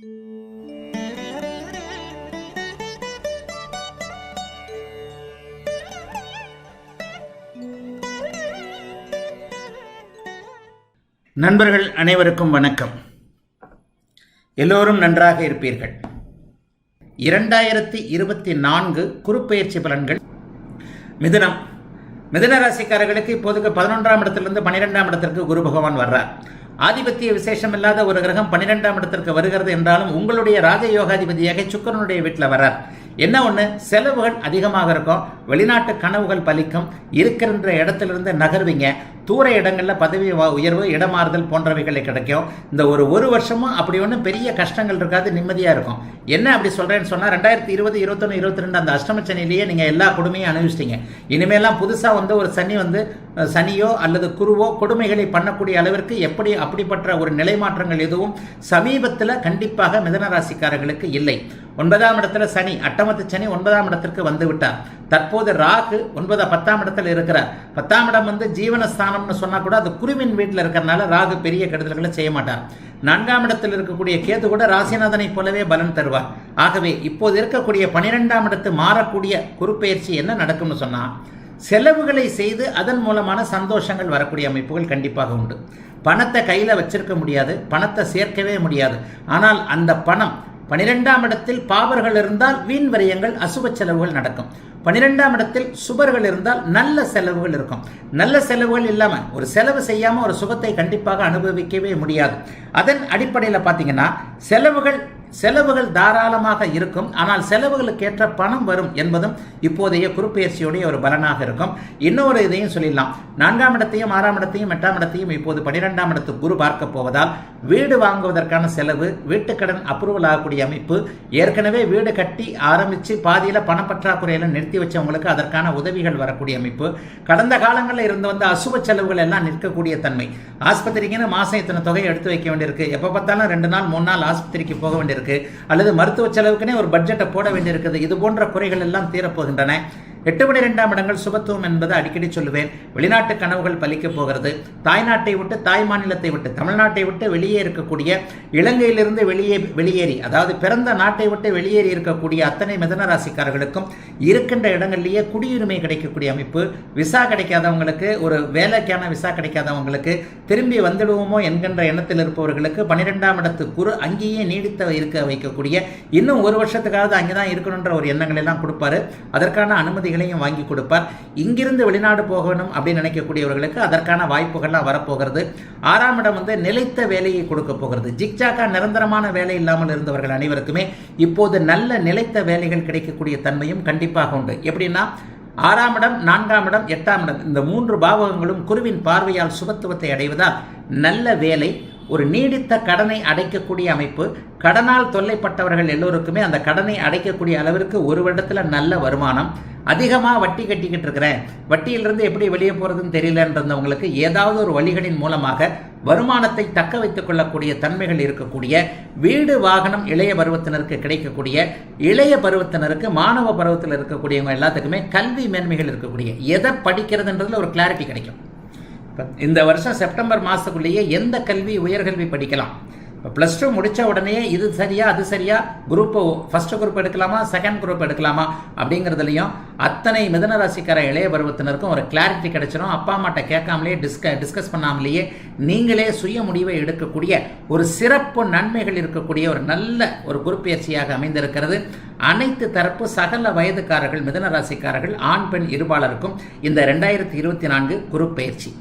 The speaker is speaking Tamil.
நண்பர்கள் அனைவருக்கும் வணக்கம். எல்லோரும் நன்றாக இருப்பீர்கள். இரண்டாயிரத்தி இருபத்தி நான்கு குறுப்பெயர்ச்சி பலன்கள் மிதுனம். மிதுன ராசிக்காரர்களுக்கு இப்போதுக்கு பதினொன்றாம் இடத்திலிருந்து பன்னிரெண்டாம் இடத்திற்கு குரு பகவான் வர்றார். ஆதிபத்திய விசேஷம் இல்லாத ஒரு கிரகம் பன்னிரெண்டாம் இடத்திற்கு வருகிறது என்றாலும் உங்களுடைய ராஜயோகாதிபதியாக சுக்கரனுடைய வீட்டில் வரார் என்ன ஒன்று செலவுகள் அதிகமாக இருக்கும். வெளிநாட்டு கனவுகள் பலிக்கும். இருக்கிற இடத்திலிருந்து நகர்வீங்க. தூர இடங்களில் பதவி உயர்வு இடமாறுதல் போன்றவைகளை கிடைக்கும். இந்த ஒரு ஒரு வருஷமும் அப்படி ஒன்றும் பெரிய கஷ்டங்கள் இருக்காது நிம்மதியாக இருக்கும். என்ன அப்படி சொல்கிறேன்னு சொன்னால் ரெண்டாயிரத்தி இருபது இருபத்தொன்று இருபத்தி ரெண்டு அந்த அஷ்டம சனிலேயே நீங்கள் எல்லா கொடுமையும் அனுபவிச்சிட்டீங்க. இனிமேலாம் புதுசாக வந்து ஒரு சனி வந்து சனியோ அல்லது குருவோ கொடுமைகளை பண்ணக்கூடிய அளவிற்கு எப்படி அப்படிப்பட்ட ஒரு நிலை மாற்றங்கள் எதுவும் சமீபத்தில் கண்டிப்பாக மிதனராசிக்காரர்களுக்கு இல்லை. ஒன்பதாம் இடத்துல சனி அட்டமத்து சனி ஒன்பதாம் இடத்திற்கு வந்து விட்டார். தற்போது ராகு ஒன்பது பத்தாம் இடத்துல இருக்கிறார். பத்தாம் இடம் வந்து ஜீவனஸ்தானம்னு சொன்னா கூட அது குருவின் வீட்டில் இருக்கிறனால ராகு பெரிய கெடுதல்களை செய்ய மாட்டார். நான்காம் இடத்தில் இருக்கக்கூடிய கேது கூட ராசிநாதனை போலவே பலன் தருவார். ஆகவே இப்போது இருக்கக்கூடிய பனிரெண்டாம் இடத்து மாறக்கூடிய குறுப்பெயர்ச்சி என்ன நடக்கும்னு சொன்னா செலவுகளை செய்து அதன் மூலமான சந்தோஷங்கள் வரக்கூடிய அமைப்புகள் கண்டிப்பாக உண்டு. பணத்தை கையில் வச்சிருக்க முடியாது பணத்தை சேர்க்கவே முடியாது. ஆனால் அந்த பணம் பனிரெண்டாம் இடத்தில் பாவர்கள் இருந்தால் வீண் விரயங்கள் அசுப செலவுகள் நடக்கும். பனிரெண்டாம் இடத்தில் சுபர்கள் இருந்தால் நல்ல செலவுகள் இருக்கும். நல்ல செலவுகள் இல்லாமல் ஒரு செலவு செய்யாமல் ஒரு சுபத்தை கண்டிப்பாக அனுபவிக்கவே முடியாது. அதன் அடிப்படையில் பார்த்தீங்கன்னா செலவுகள் செலவுகள் தாராளமாக இருக்கும். ஆனால் செலவுகளுக்கு ஏற்ற பணம் வரும் என்பதும் இப்போதைய குறுப்பெயர்ச்சியுடைய ஒரு பலனாக இருக்கும். இன்னொரு இதையும் சொல்லிடலாம். நான்காம் இடத்தையும் ஆறாம் இடத்தையும் எட்டாம் இடத்தையும் இப்போது பனிரெண்டாம் இடத்து குரு பார்க்க போவதால் வீடு வாங்குவதற்கான செலவு வீட்டுக்கடன் அப்ரூவல் ஆகக்கூடிய அமைப்பு ஏற்கனவே வீடு கட்டி ஆரம்பித்து பாதியில் பணப்பற்றாக்குறையில் நிறுத்தி வச்சவங்களுக்கு அதற்கான உதவிகள் வரக்கூடிய அமைப்பு. கடந்த காலங்களில் இருந்து வந்த அசுப செலவுகள் எல்லாம் நிற்கக்கூடிய தன்மை. ஆஸ்பத்திரிக்குன்னு மாதம் இத்தனை தொகை எடுத்து வைக்க வேண்டியிருக்கு. எப்போ பார்த்தாலும் ரெண்டு நாள் மூணு நாள் ஆஸ்பத்திரிக்கு போக வேண்டியிருக்கு. அல்லது மருத்துவ செலவுக்குனே ஒரு பட்ஜெட்டை போட வேண்டியிருக்குது. இது போன்ற குறைகள் எல்லாம் தீரப்போகின்றன. எட்டு மணி ரெண்டாம் இடங்கள் சுபத்துவம் என்பது அடிக்கடி சொல்லுவேன். வெளிநாட்டு கனவுகள் பலிக்கப் போகிறது. தாய்நாட்டை விட்டு தாய் மாநிலத்தை விட்டு தமிழ்நாட்டை விட்டு வெளியே இருக்கக்கூடிய இலங்கையிலிருந்து வெளியே வெளியேறி அதாவது பிறந்த நாட்டை விட்டு வெளியேறி இருக்கக்கூடிய அத்தனை மிதன ராசிக்காரர்களுக்கும் இருக்கின்ற இடங்கள்லேயே குடியுரிமை கிடைக்கக்கூடிய அமைப்பு. விசா கிடைக்காதவங்களுக்கு ஒரு வேலைக்கான விசா கிடைக்காதவங்களுக்கு திரும்பி வந்துடுவோமோ என்கின்ற எண்ணத்தில் இருப்பவர்களுக்கு பன்னிரெண்டாம் இடத்து குரு அங்கேயே நீடித்த இருக்க வைக்கக்கூடிய இன்னும் ஒரு வருஷத்துக்காவது அங்கே தான் இருக்கணுன்ற ஒரு எண்ணங்கள் எல்லாம் கொடுப்பாரு. அதற்கான அனுமதி வசதிகளையும் வாங்கி கொடுப்பார். இங்கிருந்து வெளிநாடு போகணும் அப்படின்னு நினைக்கக்கூடியவர்களுக்கு அதற்கான வாய்ப்புகள்லாம் வரப்போகிறது. ஆறாம் இடம் வந்து நிலைத்த வேலையை கொடுக்க போகிறது. ஜிக்ஜாக்கா நிரந்தரமான வேலை இல்லாமல் இருந்தவர்கள் அனைவருக்குமே இப்போது நல்ல நிலைத்த வேலைகள் கிடைக்கக்கூடிய தன்மையும் கண்டிப்பாக உண்டு. எப்படின்னா ஆறாம் இடம் நான்காம் இடம் எட்டாம் இடம் இந்த மூன்று பாவகங்களும் குருவின் பார்வையால் சுபத்துவத்தை அடைவதால் நல்ல வேலை ஒரு நீடித்த கடனை அடைக்கக்கூடிய அமைப்பு கடனால் தொல்லைப்பட்டவர்கள் எல்லோருக்குமே அந்த கடனை அடைக்கக்கூடிய அளவிற்கு ஒரு வருடத்தில் நல்ல வருமானம். அதிகமாக வட்டி கட்டிக்கிட்டு இருக்கிறேன். வட்டியிலிருந்து எப்படி வெளியே போகிறதுன்னு தெரியலன்றவங்களுக்கு ஏதாவது ஒரு வழிகளின் மூலமாக வருமானத்தை தக்க வைத்துக் கொள்ளக்கூடிய தன்மைகள் இருக்கக்கூடிய வீடு வாகனம் இளைய பருவத்தினருக்கு கிடைக்கக்கூடிய இளைய பருவத்தினருக்கு மாணவ பருவத்தில் இருக்கக்கூடியவங்க எல்லாத்துக்குமே கல்வி மேன்மைகள் இருக்கக்கூடிய எதை படிக்கிறதுன்றதுல ஒரு கிளாரிட்டி கிடைக்கும். இந்த வருஷம் செப்டம்பர் மாதத்துக்குள்ளேயே எந்த கல்வி உயர்கல்வி படிக்கலாம்? இப்போ ப்ளஸ் டூ முடித்த உடனே இது சரியா அது சரியா? குரூப்பு ஃபர்ஸ்ட் குரூப் எடுக்கலாமா? செகண்ட் குரூப் எடுக்கலாமா? அப்படிங்கிறதுலையும் அத்தனை மிதன ராசிக்கார இளைய பருவத்தினருக்கும் ஒரு கிளாரிட்டி கிடைச்சிடும் அப்பா அம்மாட்ட கேட்காமலேயே டிஸ்க டிஸ்கஸ் பண்ணாமலேயே நீங்களே சுய முடிவை எடுக்கக்கூடிய ஒரு சிறப்பு நன்மைகள் இருக்கக்கூடிய ஒரு நல்ல ஒரு குருப்பெயர்ச்சியாக அமைந்திருக்கிறது. அனைத்து தரப்பு சகல வயதுக்காரர்கள் மிதன ராசிக்காரர்கள் ஆண் பெண் இருபாலருக்கும் இந்த ரெண்டாயிரத்தி இருபத்தி நான்கு குருப்பெயர்ச்சி